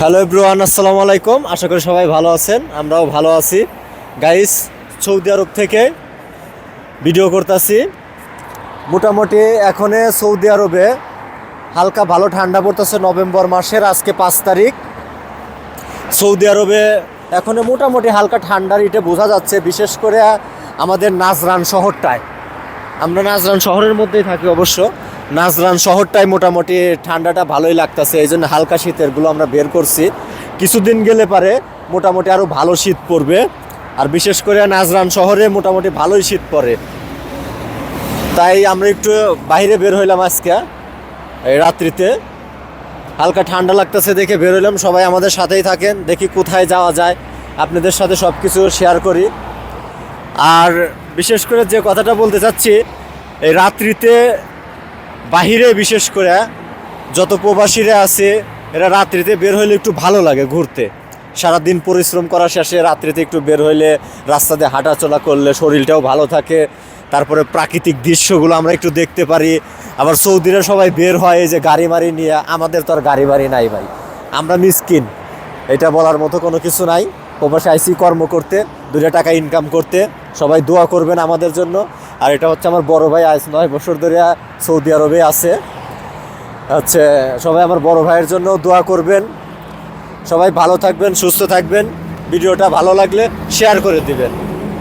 Hello everyone আসসালামু আলাইকুম। আশা করি সবাই ভালো আছেন, আমরাও ভালো আছি। গাইস সৌদি আরব থেকে ভিডিও করতেছি। মোটামুটি এখনে সৌদি আরবে হালকা ভালো ঠান্ডা পড়তেছে নভেম্বর মাসের, আজকে পাঁচ তারিখ। সৌদি আরবে এখনে মোটামুটি হালকা ঠান্ডার ইটে বোঝা যাচ্ছে, বিশেষ করে আমাদের নাজরান শহরটায়। আমরা নাজরান শহরের মধ্যেই থাকি অবশ্য। নাজরান শহরটাই মোটামুটি ঠান্ডাটা ভালোই লাগতেছে এই জন্য হালকা শীতেরগুলো আমরা বের করছি। কিছুদিন গেলে পারে মোটামুটি আরও ভালো শীত পড়বে, আর বিশেষ করে নাজরান শহরে মোটামুটি ভালোই শীত পড়ে। তাই আমরা একটু বাইরে বের হইলাম আজকে, এই রাত্রিতে। হালকা ঠান্ডা লাগতেছে দেখে বের হইলাম, সবাই আমাদের সাথেই থাকেন, দেখি কোথায় যাওয়া যায়, আপনাদের সাথে সব কিছু শেয়ার করি। আর বিশেষ করে যে কথাটা বলতে চাচ্ছি, এই রাত্রিতে বাহিরে বিশেষ করে যত প্রবাসীরা আছে, এরা রাত্রিতে বের হইলে একটু ভালো লাগে ঘুরতে। সারাদিন পরিশ্রম করা শেষে রাত্রিতে একটু বের হইলে রাস্তাতে হাঁটাচলা করলে শরীরটাও ভালো থাকে। তারপরে প্রাকৃতিক দৃশ্যগুলো আমরা একটু দেখতে পারি। আবার সৌদিরা সবাই বের হয় এই যে গাড়ি মারি নিয়ে, আমাদের তো আর গাড়ি বাড়ি নাই ভাই। আমরা মিসকিন, এটা বলার মতো কোনো কিছু নাই। প্রবাসে আইসি কর্ম করতে দুটো টাকা ইনকাম করতে, সবাই দোয়া করবেন আমাদের জন্য। আর এটা হচ্ছে আমার বড় ভাই আজ নয় বছর ধরে সৌদি আরবে আছে। হচ্ছে সবাই আমার বড় ভাইয়ের জন্য দোয়া করবেন। সবাই ভালো থাকবেন, সুস্থ থাকবেন। ভিডিওটা ভালো লাগলে শেয়ার করে দিবেন।